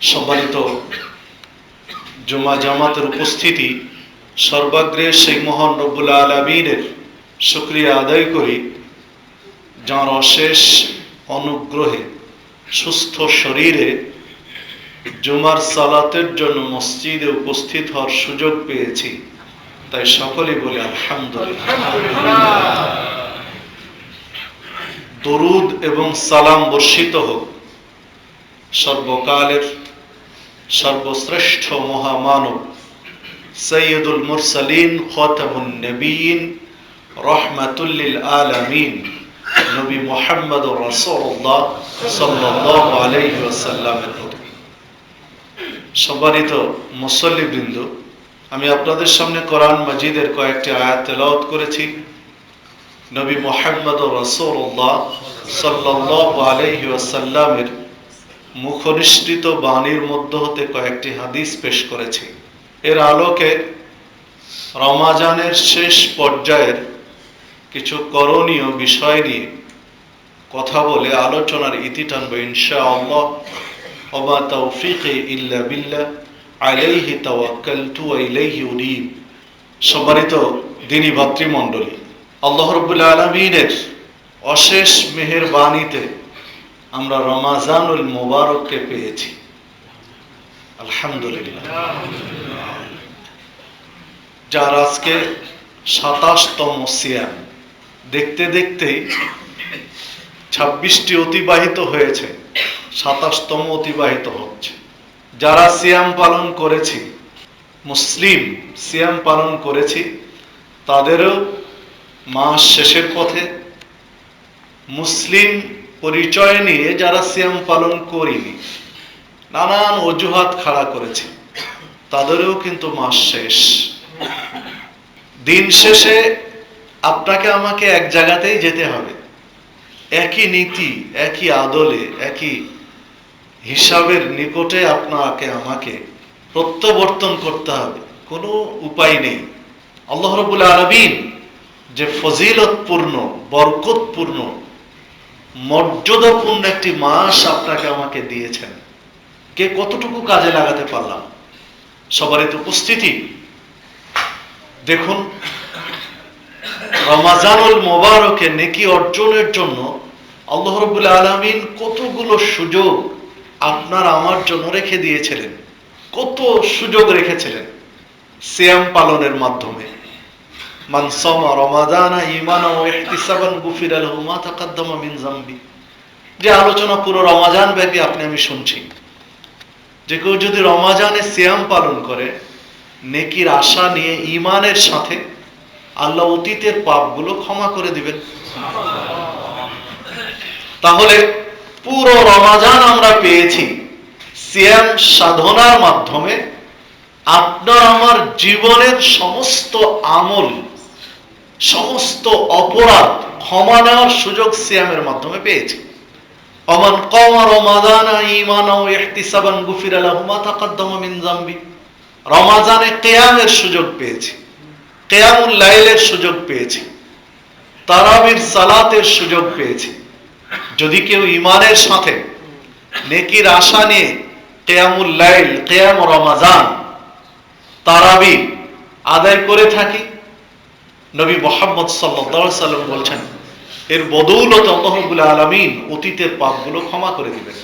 সম্মানিত জুমা জামাতের উপস্থিতি, সর্বাগ্রে সেই মহান রব্বুল আলমিনের শুক্রিয়া আদায় করি। যাঁর অশেষ অনুগ্রহে, সুস্থ শরীরে জুমার সালাতের জন্য মসজিদে উপস্থিত হওয়ার সুযোগ পেয়েছি। তাই সকলে বলে আলহামদুলিল্লাহ। দরুদ এবং সালাম বর্ষিত হোক। সর্বকালের সর্বশ্রেষ্ঠ মহামানব সৈয়দুল মুরসালিন, খতামুন নবীন, রহমাতুল্লিল আলামিন, নবী মোহাম্মদ রাসূলুল্লাহ সাল্লাল্লাহু আলাইহি ওয়াসাল্লামের প্রতি। সম্মানিত মুসল্লিবৃন্দ, আমি আপনাদের সামনে কোরআন মাজিদের কয়েকটি আয়াত তেলাওয়াত করেছি। নবী মোহাম্মদ রাসূলুল্লাহ সাল্লাল্লাহু আলাইহি ওয়াসাল্লামের মুখনিষ্ঠিত বাণীর মধ্য হতে কয়েকটি হাদিস পেশ করেছি। এর আলোকে রমাজানের শেষ পর্যায়ের কিছু করণীয় বিষয় নিয়ে কথা বলে আলোচনার ইতি টানব ইনশা আল্লাহ ওমা তৌফিকে ইল্লা বিল্লাহ, আলাইহি তাওয়াক্কালতু ওয়া ইলাইহি দিনী ভাতৃমণ্ডলী, আল্লাহ আলামিনের অশেষ মেহেরবানিতে আমরা রমাজানুল মোবারককে পেয়েছি। আলহামদুলিল্লাহ। যার আজকে সাতাশতম সিয়াম। দেখতে দেখতেই ছাব্বিশটি অতিবাহিত হয়েছে, সাতাশতম অতিবাহিত হচ্ছে। যারা সিয়াম পালন করেছি, মুসলিম সিয়াম পালন করেছি, তাদেরও মাস শেষের পথে মুসলিম পরিচয় নিয়ে যারা সিয়াম পালন করিনি, নানান অজুহাত খাড়া করেছে, তাদেরও কিন্তু মাস শেষ। দিন শেষে আপনাকে আমাকে এক জায়গাতেই যেতে হবে। একই নীতি, একই আদলে, একই হিসাবের নিকটে আপনাকে, আমাকে প্রত্যাবর্তন করতে হবে। কোনো উপায় নেই। আল্লাহ রবুল আরবিন যে ফজিলতপূর্ণ, বরকতপূর্ণ মর্যাদাপূর্ণ একটি মাস আপনাকে আমাকে দিয়েছেন। কে কতটুকু কাজে লাগাতে পারলাম? সবারই তো উপস্থিতি? দেখুন, রমাজানুল মোবারকে নেকি অর্জনের জন্য আল্লাহ রবুল আলমিন কতগুলো সুযোগ আপনার আমার জন্য রেখে দিয়েছিলেন। কত সুযোগ রেখেছিলেন। সিয়াম পালনের মাধ্যমে। সামা রমাদানা ঈমানা ওয়া ইহতিসাবান গুফিরা লাহু মা তাকাদ্দামা মিন যামবি। যে আলোচনা পুরো রমাজান ব্যাপী আপনি আমি শুনছি। যে কেউ যদি রমাজানে সিয়াম পালন করে, নেকির আশা নিয়ে ইমানের সাথে আল্লাহ অতীতের পাপগুলো ক্ষমা করে দিবেন। তাহলে পুরো রমাজান আমরা পেয়েছি সিয়াম সাধনার মাধ্যমে আপনার আমার জীবনের সমস্ত আমল সমস্ত অপরাধ ক্ষমা নেওয়ার সুযোগ সিয়ামের মাধ্যমে পেয়েছে। অমান কমা রমাদানা ঈমানা ওয়া ইহতিসাবান গুফিরা লাহু মা তাকাদ্দামা মিন যামবি। রমাজানে কেয়ামের সুযোগ পেয়েছি। কেয়ামুল লাইলের সুযোগ পেয়েছি। তারাবির সালাতের সুযোগ পেয়েছি। যদি কেউ ইমানের সাথে নেকির আশা নিয়ে কেয়ামুল লাইল, কেয়াম রমাজান তারাবি আদায় করে থাকি নবী মোহাম্মদ সাল্লাম বলছেন, এর বদৌলত আল্লাহবুল আলমিন অতীতের পাপগুলো ক্ষমা করে দিবেন।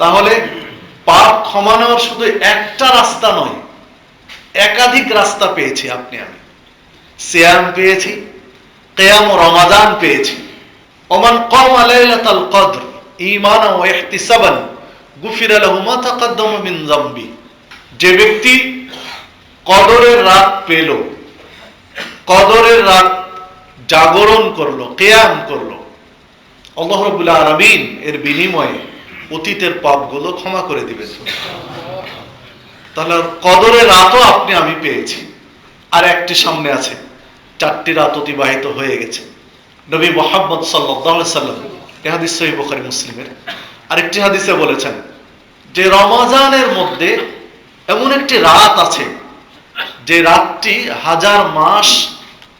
তাহলে পাপ ক্ষমা নেওয়ার শুধু একটা রাস্তা নয়, একাধিক রাস্তা পেয়েছি আপনি আমি। সিয়াম পেয়েছি, কেয়াম রমাদান পেয়েছি। ওমান কম আলাইলাতাল কদর, ঈমানা ওয়া ইহতিসাবান, গুফিরা লাহু মা তাকাদ্দামা মিন যামবি। যে ব্যক্তি কদরের রাত পেল কদরের রাত জাগরণ করল, কেয়াম করল। আল্লাহ আলামিন এর বিনিময়ে অতীতের পাপগুলো ক্ষমা করে দিবেন। তাহলে কদরের রাতও আপনি, আমি পেয়েছি। আর একটি সামনে আছে, চারটি রাত অতিবাহিত হয়ে গেছে। নবী মোহাম্মদ সাল্লাহ সাল্লাম, এ হাদিস সহি বুখারী মুসলিমের। আরেকটি হাদিসে বলেছেন যে রমাজানের মধ্যে এমন একটি রাত আছে, যে রাতটি হাজার মাস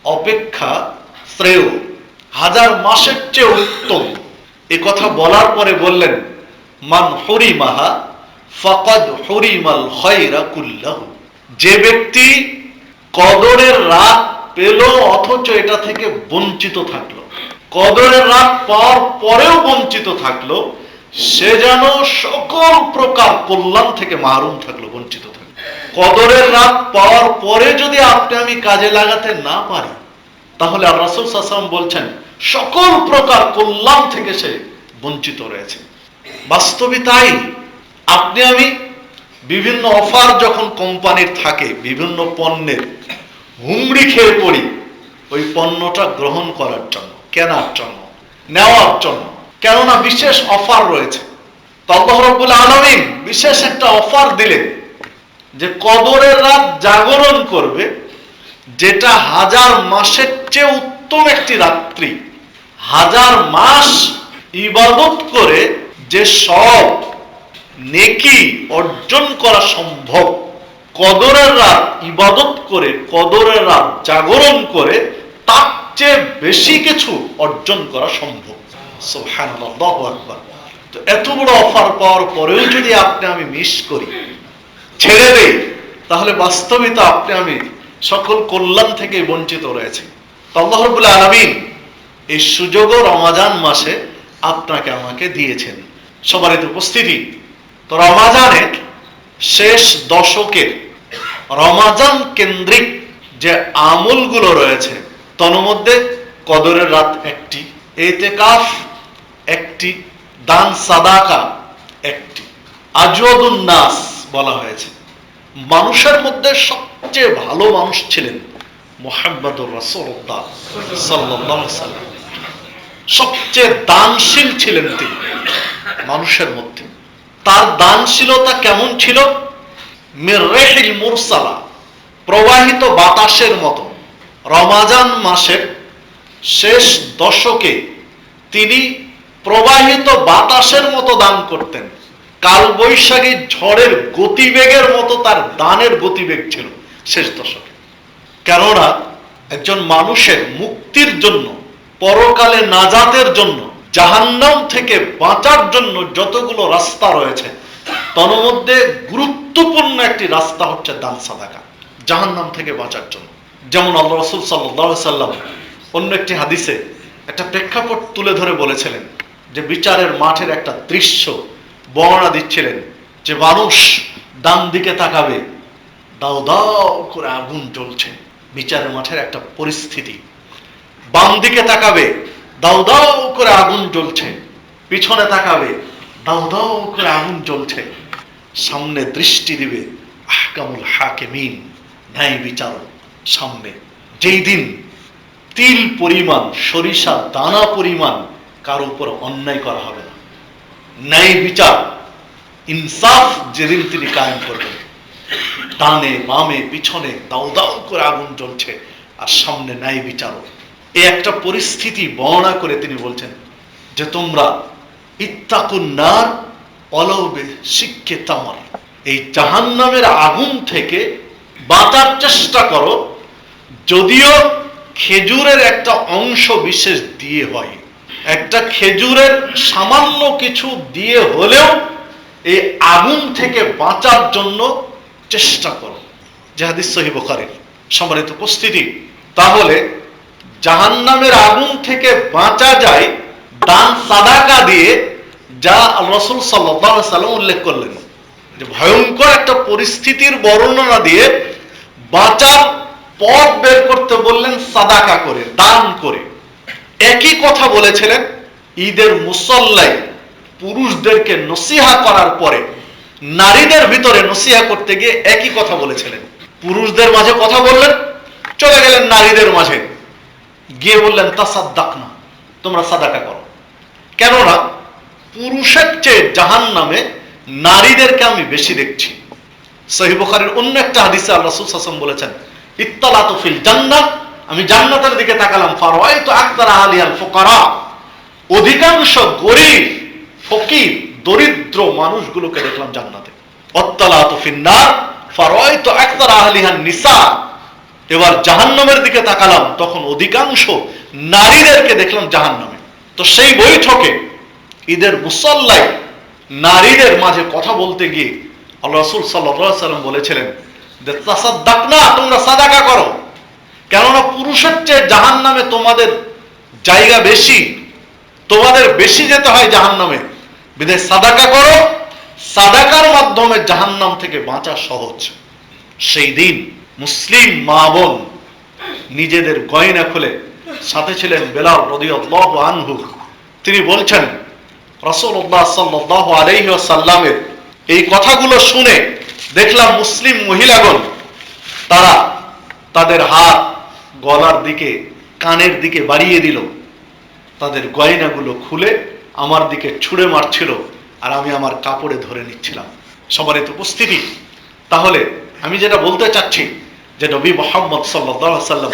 অপেক্ষা শ্রেয়। হাজার মাসের চেয়ে উত্তম। এ কথা বলার পরে বললেন, মান হরিমাহা ফাকাদ হরিমাল খয়রা কুল্লাহু। যে ব্যক্তি কদরের রাত পেল, অথচ এটা থেকে বঞ্চিত থাকল। কদরের রাত পাওয়ার পরেও বঞ্চিত থাকল, সে যেন সকল প্রকার কল্যাণ থেকে মারুম থাকল, বঞ্চিত। কদরের রাত পাওয়ার পরে যদি আপনি আমি কাজে লাগাতে না পারি, তাহলে আর রাসুল সাসাম বলছেন, সকল প্রকার কল্যাণ থেকে সে বঞ্চিত রয়েছে। বাস্তবে তাই আপনি আমি বিভিন্ন অফার যখন কোম্পানির থাকে, বিভিন্ন পণ্যের হুমড়ি খেয়ে পড়ি, ওই পণ্যটা গ্রহণ করার জন্য, কেনার জন্য, নেওয়ার জন্য। কেননা বিশেষ অফার রয়েছে। তল্লাহ রব্বুল আলমিন বিশেষ একটা অফার দিলেন। যে কদরের রাত জাগরণ করবে, যেটা হাজার মাসের চেয়ে উত্তম একটি রাত্রি। হাজার মাস ইবাদত করে যে সব নেকি অর্জন করা সম্ভব। কদরের রাত ইবাদত করে, কদরের রাত জাগরণ করে, তার চেয়ে বেশি কিছু অর্জন করা সম্ভব। তো এত বড় অফার পাওয়ার পরেও যদি আপনি আমি মিস করি ছেড়ে দেই, তাহলে বাস্তবিত আপনি আমি সকল কল্যাণ থেকে বঞ্চিত রয়েছে। তো আল্লাহ রাব্বুল আলামিন এই সুযোগও রমাজান মাসে আপনাকে আমাকে দিয়েছেন। সবারই তো উপস্থিতি। তো রমাজানের শেষ দশকের রমাজান কেন্দ্রিক যে আমলগুলো রয়েছে, তন্মধ্যে কদরের রাত একটি, এতেকাফ একটি, দান সাদাকা একটি, আজওয়াদুন নাস বলা হয়েছে। মানুষের মধ্যে সবচেয়ে ভালো মানুষ ছিলেন মোহাম্মদুর রাসূলুল্লাহ সাল্লাল্লাহু আলাইহি সাল্লাম। সবচেয়ে দানশীল ছিলেন তিনি মানুষের মধ্যে। তার দানশীলতা কেমন ছিল? মিররেহিল মুরসালা, প্রবাহিত বাতাসের মতো। রমাজান মাসের শেষ দশকে তিনি প্রবাহিত বাতাসের মতো দান করতেন। কালবৈশাখী ঝড়ের গতিবেগের মতো তার দানের গতিবেগ ছিল শেষ দশকে। কেননা একজন মানুষের মুক্তির জন্য, পরকালে নাজাতের জন্য, জাহান্নাম থেকে বাঁচার জন্য যতগুলো রাস্তা রয়েছে তন্মধ্যে গুরুত্বপূর্ণ একটি রাস্তা হচ্ছে দান সাদাকা, জাহান্নাম থেকে বাঁচার জন্য। যেমন আল্লাহ রসুল সাল্লাহ সাল্লাম অন্য একটি হাদিসে একটা প্রেক্ষাপট তুলে ধরে বলেছিলেন যে বিচারের মাঠের একটা দৃশ্য বর্ণনা দিচ্ছিলেন যে মানুষ ডান দিকে তাকাবে, দাও দাও করে আগুন জ্বলছে, বিচারের মাঠের একটা পরিস্থিতি। বাম দিকে তাকাবে, দাও দাও করে আগুন জ্বলছে, পিছনে তাকাবে, দাও দাও করে আগুন জ্বলছে, সামনে দৃষ্টি দিবে আহকামুল হাকিমিন, ন্যায় বিচারক সামনে। যেই দিন তিল পরিমাণ, সরিষা, দানা পরিমাণ কারও উপর অন্যায় করা হবে না। ন্যায় বিচার, ইনসাফ যেদিন তিনি কায়েম করবেন, ডানে বামে পিছনে দাও দাও করে আগুন জ্বলছে আর সামনে ন্যায় বিচারক এই একটা পরিস্থিতি বর্ণনা করে তিনি বলছেন যে তোমরা ইত্তাকুন নার অলবে শিক্ষে তামার। এই জাহান্নামের আগুন থেকে বাঁচার চেষ্টা করো, যদিও খেজুরের একটা অংশ বিশেষ দিয়ে হয়। একটা খেজুরের সামান্য কিছু দিয়ে হলেও এই আগুন থেকে বাঁচার জন্য চেষ্টা করো। জাহাদিস বোখারির সম্মানিত উপস্থিতি। তাহলে জাহান্নামের আগুন থেকে বাঁচা যায় দান সাদাকা দিয়ে যা রসুল সাল্লাম উল্লেখ করলেন। যে ভয়ঙ্কর একটা পরিস্থিতির বর্ণনা দিয়ে বাঁচার পথ বের করতে বললেন সাদাকা করে, দান করে। একই কথা বলেছিলেন ঈদের মুসল্লাই পুরুষদেরকে নসিহা করার পরে নারীদের ভিতরে নসিহা করতে গিয়ে একই কথা বলেছিলেন। পুরুষদের মাঝে কথা বললেন, চলে গেলেন নারীদের মাঝে। গিয়ে বললেন তা সাদ্দাক না তোমরা সাদাকা করো। কেননা পুরুষের চেয়ে জাহান নামে নারীদেরকে আমি বেশি দেখছি। সহি বুখারীর অন্য একটা হাদিসে আল্লাহ আলাইহি বলেছেন, ইত্তালাতু ফিল জান্নাহ আমি জান্নাতের দিকে তাকালাম ফারাইতু আকতার আলিয়াল ফুকারা। অধিকাংশ গরিব, ফকির, দরিদ্র মানুষগুলোকে দেখলাম জান্নাতে। অত্তালাতু ফিন্নার ফারাইতু আকতার আহলিহান নিসা। এবার জাহান্নামের দিকে তাকালাম, তখন অধিকাংশ নারীদেরকে দেখলাম জাহান্নামে। তো সেই বৈঠকে ঈদের মুসল্লায় নারীদের মাঝে কথা বলতে গিয়ে আল্লাহ রসুল সাল্লাম বলেছিলেন তোমরা সাদাকা করো। কেননা পুরুষের চেয়ে জাহান নামে তোমাদের জায়গা বেশি, তোমাদের বেশি যেতে হয় জাহান নামে বিদেশ সাদাকা করো, সাদাকার মাধ্যমে জাহান্নাম থেকে বাঁচা সহজ। সেই দিন মুসলিম মা বোন নিজেদের গয়না খুলে সাথে ছিলেন বেলাল রদিয়াল্লাহ আনহু। তিনি বলছেন রসুল্লাহ সাল্লাহ আলহি সাল্লামের এই কথাগুলো শুনে দেখলাম মুসলিম মহিলাগণ, তারা তাদের হাত গলার দিকে, কানের দিকে বাড়িয়ে দিল। তাদের গয়নাগুলো খুলে আমার দিকে ছুঁড়ে মারছিল আর আমি আমার কাপড়ে ধরে নিচ্ছিলাম। সবার এত উপস্থিতি। তাহলে আমি যেটা বলতে চাচ্ছি যে নবী মোহাম্মদ সাল্লাহ সাল্লাম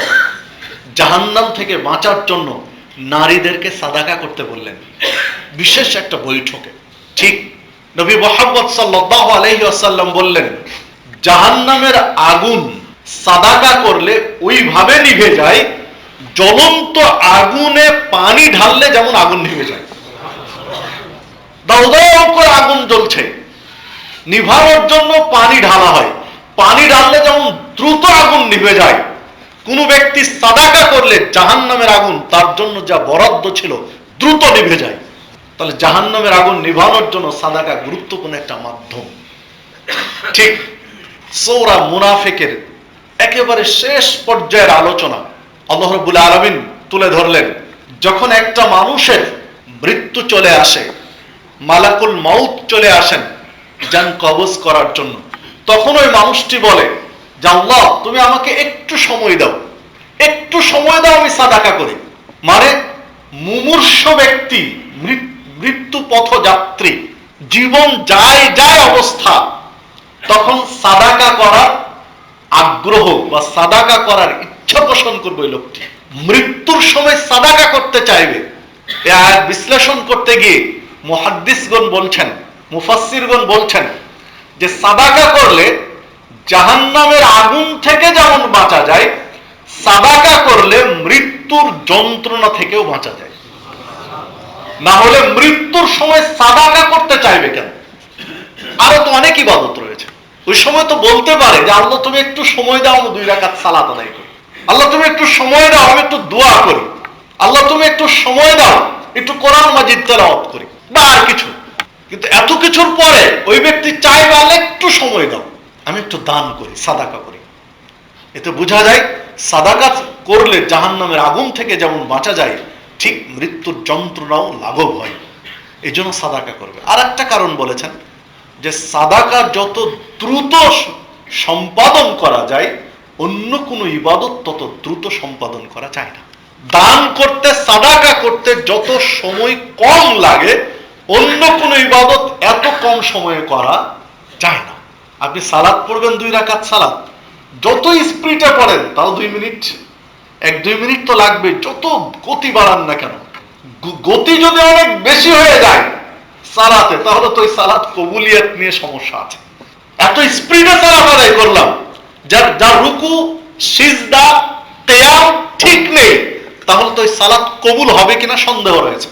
জাহান্নাম থেকে বাঁচার জন্য নারীদেরকে সাদাকা করতে বললেন। বিশেষ একটা বৈঠকে। ঠিক নবী মোহাম্মদ সাল্লাহ আলহি আসাল্লাম বললেন, জাহান্নামের আগুন সাদাকা করলে ওইভাবে নিভে যায়, জ্বলন্ত আগুনে পানি ঢাললে যেমন আগুন নিভে যায়। দাও দাও করে আগুন জ্বলছে। নিভানোর জন্য পানি ঢালা হয়। পানি ঢাললে যেমন দ্রুত আগুন নিভে যায়। কোনো ব্যক্তি সাদাকা করলে জাহান নামের আগুন, তার জন্য যা বরাদ্দ ছিল, দ্রুত নিভে যায়। তাহলে জাহান নামের আগুন নিভানোর জন্য সাদাকা গুরুত্বপূর্ণ একটা মাধ্যম। ঠিক, সৌরা মুনাফেকের একেবারে শেষ পর্যায়ের আলোচনা আল্লাহ রবুল আলমিন তুলে ধরলেন। যখন একটা মানুষের মৃত্যু চলে আসে, মালাকুল মাউত চলে আসেন যান কবজ করার জন্য, তখন ওই মানুষটি বলে আল্লাহ, তুমি আমাকে একটু সময় দাও। একটু সময় দাও, আমি সাদাকা করি। মানে মুমূর্ষ ব্যক্তি মৃত- মৃত্যু পথযাত্রী, জীবন যায় যায় অবস্থা, তখন সাদাকা করার আগ্রহ বা সাদাকা করার ইচ্ছা পোষণ করবে ওই লোকটি। মৃত্যুর সময় সাদাকা করতে চাইবে। বিশ্লেষণ করতে গিয়ে মহাদ্দিসগণ বলছেন, মুফাসসিরগণ বলছেন যে সাদাকা করলে জাহান্নামের আগুন থেকে যেমন বাঁচা যায়, সাদাকা করলে মৃত্যুর যন্ত্রণা থেকেও বাঁচা যায়। না হলে মৃত্যুর সময় সাদাকা করতে চাইবে কেন? আরও তো অনেক ইবাদত রয়েছে। ওই সময় তো বলতে পারে যে, আল্লাহ, তুমি একটু সময় দাও, আমি দুই রাকাত সালাত আদায় করি। আল্লাহ, তুমি একটু সময় দাও, আমি একটু দোয়া করি। আল্লাহ, তুমি একটু সময় দাও, একটু কোরআন মাজিদ তেলাওয়াত করি। বা আর কিছু কিন্তু এত কিছুর পরে ওই ব্যক্তি চাইবে, আল্লাহ, একটু সময় দাও, আমি একটু দান করি, সাদাকা করি। এতে বোঝা যায়, সাদাকা করলে জাহান্নামের আগুন থেকে যেমন বাঁচা যায়, ঠিক মৃত্যুর যন্ত্রণাও লাঘব হয়। এই জন্য সাদাকা করবে। আর একটা কারণ বলেছেন যে সাদাকা যত দ্রুত সম্পাদন করা যায়, অন্য কোনো ইবাদত তত দ্রুত সম্পাদন করা যায় না। দান করতে, সাদাকা করতে যত সময় কম লাগে, অন্য কোনো ইবাদত এত কম সময়ে করা যায় না। আপনি সালাদ পড়বেন দুই রাকাত সালাদ যত স্পিডে পড়েন, তাও দুই মিনিট, এক দুই মিনিট তো লাগবে যত গতি বাড়ান না কেন গতি যদি অনেক বেশি হয়ে যায় সালাতে, তাহলে তো ওই সালাত কবুলিয়াত নিয়ে সমস্যা আছে। এত স্পিডে সালাত আদায় করলাম, যার যার রুকু, সিজদা, কেয়াম ঠিক নেই, তাহলে তো ওই সালাত কবুল হবে কিনা সন্দেহ রয়েছে।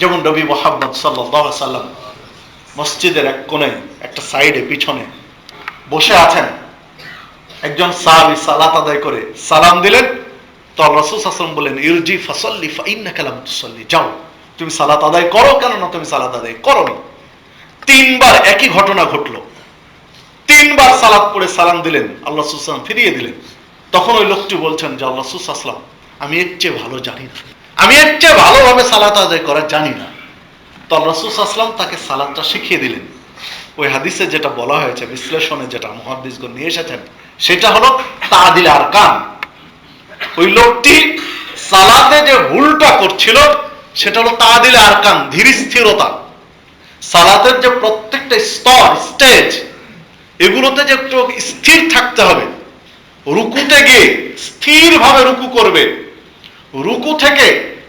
যেমন নবী মোহাম্মদ সাল্লাহ সাল্লাম মসজিদের এক কোণে, একটা সাইডে, পিছনে বসে আছেন। একজন সাহাবি সালাত আদায় করে সালাম দিলেন। তো রসুল আসলাম বলেন ইরজি ফসল্লি ফাইন্না কালাম তুসল্লি, যাও। তুমি সালাত আদায় করো কেন না তুমি সালাত আদায় করো তিনবার একই ঘটনা ঘটলো। তিনবার সালাত পড়ে সালাম দিলেন, আল্লাহ সুসালাম ফিরিয়ে দিলেন। তখন ওই লোকটি বলছেন যে, আল্লাহ সুসালাম আমি এর চেয়ে ভালো জানি না। আমি এর চেয়ে ভালোভাবে সালাত আদায় করা জানি না। তো আল্লাহ আসলাম তাকে সালাদটা শিখিয়ে দিলেন। ওই হাদিসে যেটা বলা হয়েছে, বিশ্লেষণে যেটা মহাদিসগণ নিয়ে এসেছেন, সেটা হলো তাদিল আর কান ওই লোকটি সালাতে যে ভুলটা করছিল সেটা হলো তাদিল আর কান, ধীর স্থিরতা। সালাতের যে প্রত্যেকটা স্তর স্টেজ এগুলোতে যে একটু স্থির থাকতে হবে। রুকুতে গিয়ে স্থিরভাবে রুকু করবে। রুকু থেকে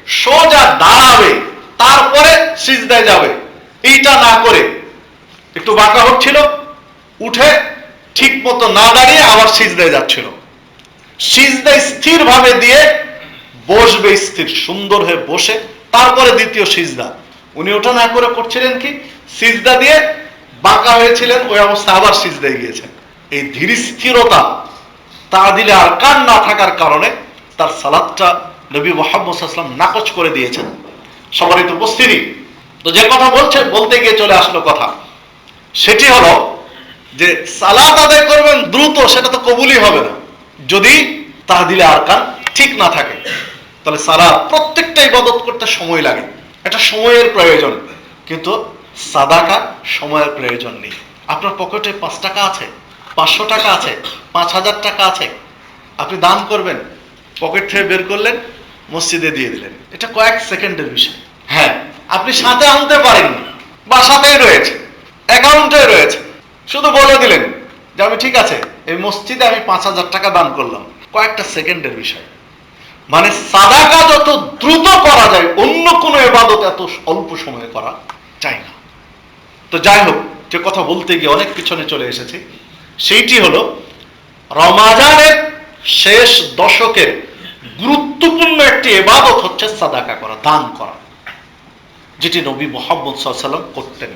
সোজা দাঁড়াবে, তারপরে সিজদায় যাবে। এইটা না করে একটু বাঁকা হচ্ছিল, উঠে ঠিক মতো না দাঁড়িয়ে আবার সিজদায় যাচ্ছিল। সিজদায় স্থির ভাবে দিয়ে বসবে স্থির, সুন্দর হয়ে বসে তারপরে দ্বিতীয় সিজদা। উনি ওটা না করে করছিলেন কি? সিজদা দিয়ে বাঁকা হয়েছিলেন, ওই অবস্থা আবার সিজদায় গিয়েছেন। এই ধীর স্থিরতা তা দিলে আর কান না থাকার কারণে তার সালাদটা নবী মোহাম্মদ আসলাম নাকচ করে দিয়েছেন। সবারই তো উপস্থিতি, তো যে কথা বলছে বলতে গিয়ে চলে আসলো কথা। সেটি হলো যে সালাত আদায় করবেন দ্রুত, সেটা তো কবুলই হবে না। যদি তা দিলে আর কান ঠিক না থাকে। তাহলে সালাত প্রত্যেকটা ইবাদত করতে সময় লাগে। এটা সময়ের প্রয়োজন। কিন্তু সাদাকা সময়ের প্রয়োজন নেই। আপনার পকেটে পাঁচ টাকা আছে, পাঁচশো টাকা আছে, পাঁচ হাজার টাকা আছে। আপনি দান করবেন, পকেট থেকে বের করলেন, মসজিদে দিয়ে দিলেন। এটা কয়েক সেকেন্ডের বিষয়। হ্যাঁ আপনি সাথে আনতে পারেননি বাসাতেই রয়েছে অ্যাকাউন্টে রয়েছে। শুধু বলে দিলেন যে আমি ঠিক আছে, এই মসজিদে আমি পাঁচ হাজার টাকা দান করলাম। কয়েকটা সেকেন্ডের বিষয়। মানে সাদাকা যত দ্রুত করা যায়, অন্য কোনো এবাদত এত অল্প সময়ে করা যায় না। তো যাই হোক, যে কথা বলতে গিয়ে অনেক পিছনে চলে এসেছি, সেইটি হলো রমাজানের শেষ দশকের গুরুত্বপূর্ণ একটি এবাদত হচ্ছে সাদাকা করা, দান করা, যেটি নবী মোহাম্মদ সাল্লাম করতেন।